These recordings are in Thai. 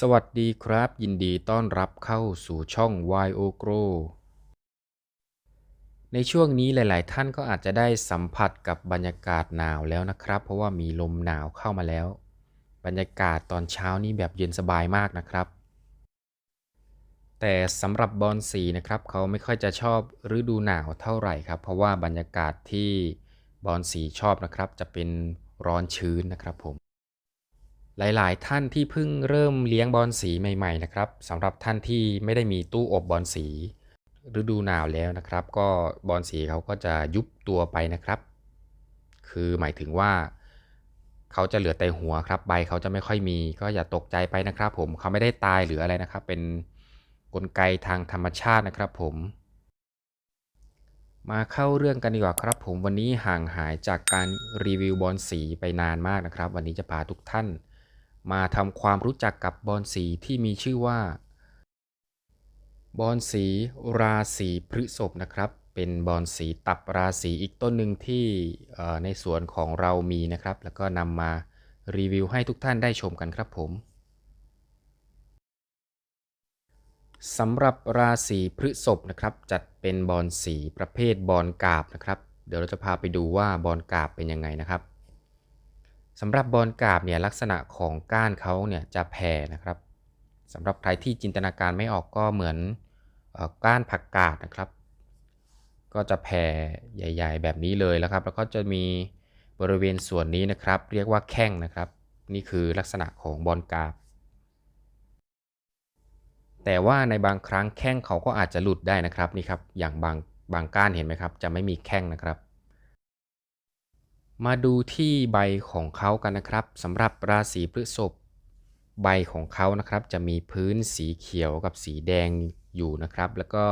สวัสดีครับ ยินดีต้อนรับเข้าสู่ช่อง YO Grow ในช่วงนี้หลาย ๆ ท่านก็อาจจะได้สัมผัสกับบรรยากาศหนาวแล้วนะครับ เพราะว่ามีลมหนาวเข้ามาแล้ว บรรยากาศตอนเช้านี้แบบเย็นสบายมากนะครับ แต่สำหรับบอลสีนะครับ เขาไม่ค่อยจะชอบฤดูหนาวเท่าไหร่ครับ เพราะว่าบรรยากาศที่บอลสีชอบนะครับ จะเป็นร้อนชื้นนะครับผม หลาย ๆ ท่านที่เพิ่งเริ่มเลี้ยงบอลสีใหม่ ๆ นะครับสำหรับท่านที่ไม่ได้มีตู้อบบอลสี ฤดูหนาวแล้วนะครับ ก็บอลสีเขาก็จะยุบตัวไปนะครับ คือหมายถึงว่าเขาจะเหลือแต่หัวครับ ใบเขาจะไม่ค่อยมี ก็อย่าตกใจไปนะครับ ผมเขาไม่ได้ตายหรืออะไรนะครับ เป็นกลไกทางธรรมชาตินะครับ ผม มาเข้าเรื่องกันดีกว่าครับ ผมวันนี้ห่างหายจากการรีวิวบอลสีไปนานมากนะครับ วันนี้จะพาทุกท่าน มาทำความรู้จักกับบอลสีที่มีชื่อว่า บอลสีราศีพฤษภนะครับ เป็นบอลสีตับราศีอีกต้นหนึ่งที่ในสวนของเรามีนะครับ แล้วก็นำมารีวิวให้ทุกท่านได้ชมกันครับผมสำหรับราศีพฤษภนะครับ จัดเป็นบอลสีประเภทบอลกาบนะครับ เดี๋ยวเราจะพาไปดูว่าบอลกาบเป็นยังไงนะครับ สำหรับบอลกาบเนี่ยลักษณะของก้านเขาเนี่ยจะแผ่นะครับสำหรับใครที่จินตนาการไม่ออกก็เหมือนก้านผักกาดนะครับ ก็จะแผ่ใหญ่ ๆ แบบนี้เลยแล้วครับ แล้วก็จะมีบริเวณส่วนนี้นะครับ เรียกว่าแข้งนะครับ นี่คือลักษณะของบอลกาบ แต่ว่าในบางครั้งแข้งเขาก็อาจจะหลุดได้นะครับนี่ครับอย่างบางบางก้านเห็นไหมครับ จะไม่มีแข้งนะครับ มาดูที่ใบของเขากันนะครับสำหรับราศีพฤษภใบของเขานะครับ จะมีพื้นสีเขียวกับสีแดงอยู่นะครับ แล้วก็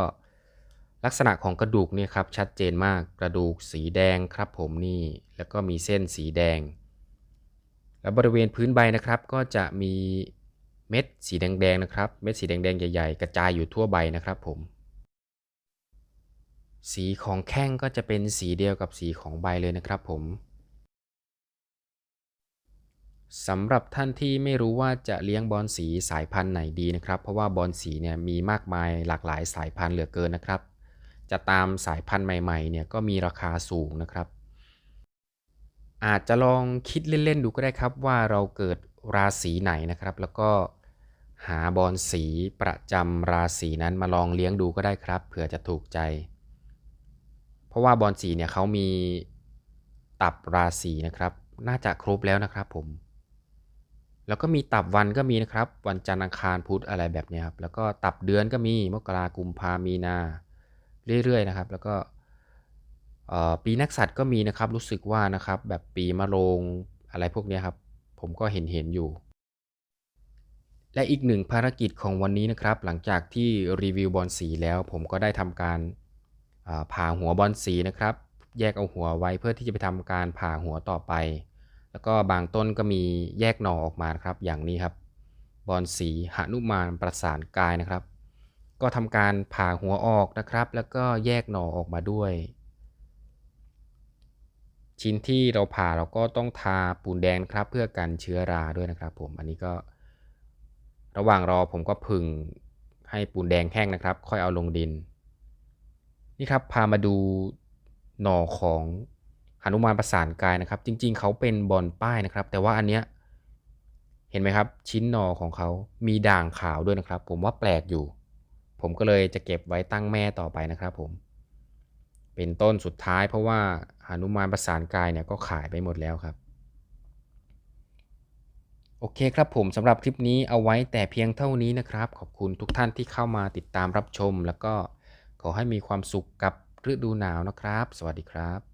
ลักษณะของกระดูกเนี่ยครับชัดเจนมากกระดูกสีแดงครับผมนี่แล้วก็มีเส้นสีแดง แล้วบริเวณพื้นใบนะครับก็จะมีเม็ดสีแดงๆนะครับ เม็ดสีแดงๆใหญ่ๆ กระจายอยู่ทั่วใบนะครับผม สีของแข้งก็จะเป็นสีเดียวกับสีของใบเลยนะครับผม สำหรับท่านที่ไม่รู้ว่าจะเลี้ยงบอลสีสายพันธุ์ไหนดีนะครับ เพราะว่าบอลสีเนี่ยมีมากมายหลากหลายสายพันธุ์เหลือเกินนะครับ จะตามสายพันธุ์ใหม่ๆเนี่ยก็มีราคาสูงนะครับ อาจจะลองคิดเล่นๆดูก็ได้ครับว่าเราเกิดราศีไหนนะครับ แล้วก็หาบอลสีประจำราศีนั้นมาลองเลี้ยงดูก็ได้ครับเผื่อจะถูกใจ เพราะว่าบอลสีเนี่ยเขามีตับราศีนะครับ น่าจะครบแล้วนะครับผม แล้วก็มีตับวันก็มีนะครับ วันจันทร์อังคารพุธอะไรแบบนี้ครับ แล้วก็ตับเดือนก็มีมกรากุมภามีนา เรื่อยๆนะครับ แล้วก็ปีนักสัตว์ก็มีนะครับ รู้สึกว่านะครับ แบบปีมะโรงอะไรพวกนี้ครับ ผมก็เห็นเห็นอยู่ และอีกหนึ่งภารกิจของวันนี้นะครับ หลังจากที่รีวิวบอลสีแล้วผมก็ได้ทำการผ่าหัวบอลสีนะครับ แยกเอาหัวไว้เพื่อที่จะไปทำการผ่าหัวต่อไป แล้วก็บางต้นก็มีแยกหน่อออกมาครับ อย่างนี้ครับ บอนสีหนุมานประสานกายนะครับ ก็ทำการผ่าหัวออกนะครับ แล้วก็แยกหน่อออกมาด้วย ชิ้นที่เราผ่าเราก็ต้องทาปูนแดงครับ เพื่อกันเชื้อราด้วยนะครับ ผมอันนี้ก็ ระหว่างรอผมก็พึ่งให้ปูนแดงแห้งนะครับ ค่อยเอาลงดิน นี่ครับพามาดูหน่อของ หนุมานประสานกายนะครับ จริง ๆ เขาเป็นบอลป้ายนะครับ แต่ว่าอันเนี้ยเห็นไหมครับ ชิ้นนอของเขามีด่างขาวด้วยนะครับ ผมว่าแปลกอยู่ ผมก็เลยจะเก็บไว้ตั้งแม่ต่อไปนะครับ ผม เป็นต้นสุดท้าย เพราะว่าหนุมานประสานกายเนี่ยก็ขายไปหมดแล้วครับโอเคครับผมสำหรับคลิปนี้เอาไว้แต่เพียงเท่านี้นะครับ ขอบคุณทุกท่านที่เข้ามาติดตามรับชม แล้วก็ขอให้มีความสุขกับฤดูหนาวนะครับ สวัสดีครับ